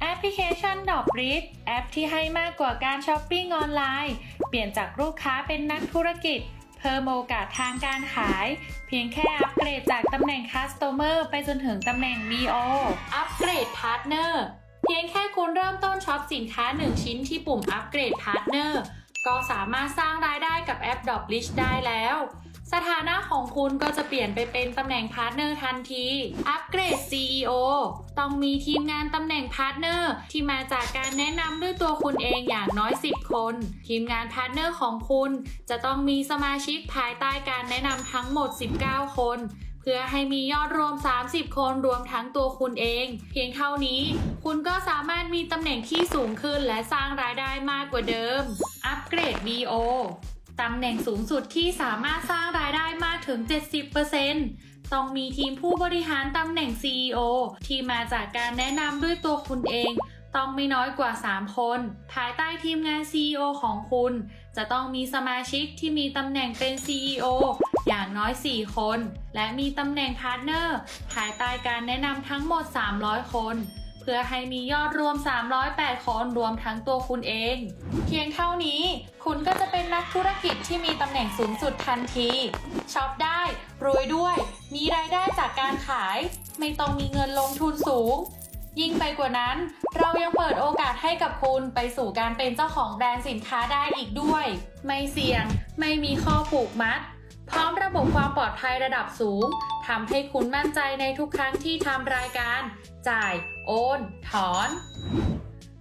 แอปพลิเคชันดอกริดแอปที่ให้มากกว่าการช้อปปิ้งออนไลน์ เปลี่ยนจากลูกค้าเป็นนักธุรกิจ เพิ่มโอกาสทางการขาย เพียงแค่อัปเกรดจากตำแหน่ง Customer ไปจนถึงตำแหน่ง BO อัปเกรด Partner เพียงแค่คุณเริ่มต้นช็อปสินค้า 1 ชิ้นที่ปุ่มอัปเกรด Partner ก็สามารถสร้างรายได้กับแอป d o p l i s h ได้แล้ว สถานะของคุณก็จะเปลี่ยนไปเป็นตำแหน่งพาร์ทเนอร์ทันที อัปเกรด CEO ต้องมีทีมงานตำแหน่งพาร์ทเนอร์ที่มาจากการแนะนำด้วยตัวคุณเองอย่างน้อย 10 คน ทีมงานพาร์ทเนอร์ของคุณจะต้องมีสมาชิกภายใต้การแนะนำทั้งหมด 19 คนเพื่อให้มียอดรวม 30 คนรวมทั้งตัวคุณเอง เพียงเท่านี้ คุณก็สามารถมีตำแหน่งที่สูงขึ้นและสร้างรายได้มากกว่าเดิม อัปเกรด BO ตำแหน่งสูงสุดที่สามารถสร้างรายได้มากถึง 70%ต้องมีทีมผู้บริหารตำแหน่ง CEO ที่มาจากการแนะนำด้วยตัวคุณเอง ต้องไม่น้อยกว่า 3 คน ภายใต้ทีมงาน CEO ของคุณ จะต้องมีสมาชิกที่มีตำแหน่งเป็น CEO อย่างน้อย 4 คน และมีตำแหน่งพาร์ทเนอร์ภายใต้การแนะนำทั้งหมด 300 คน พื่อให้มียอดรวม 308 คนรวมทั้งตัวคุณเอง เพียงเท่านี้ คุณก็จะเป็นนักธุรกิจที่มีตำแหน่งสูงสุดทันทีช็อปได้รวยด้วย มีรายได้จากการขาย ไม่ต้องมีเงินลงทุนสูง ยิ่งไปกว่านั้น เรายังเปิดโอกาสให้กับคุณไปสู่การเป็นเจ้าของแบรนด์สินค้าได้อีกด้วย ไม่เสี่ยง ไม่มีข้อผูกมัด พร้อมระบบความปลอดภัยระดับสูงทำให้คุณมั่นใจในทุกครั้งที่ทำรายการ จ่าย โอน ถอน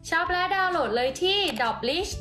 ช็อปและดาวน์โหลดเลยที่ d o p l i s h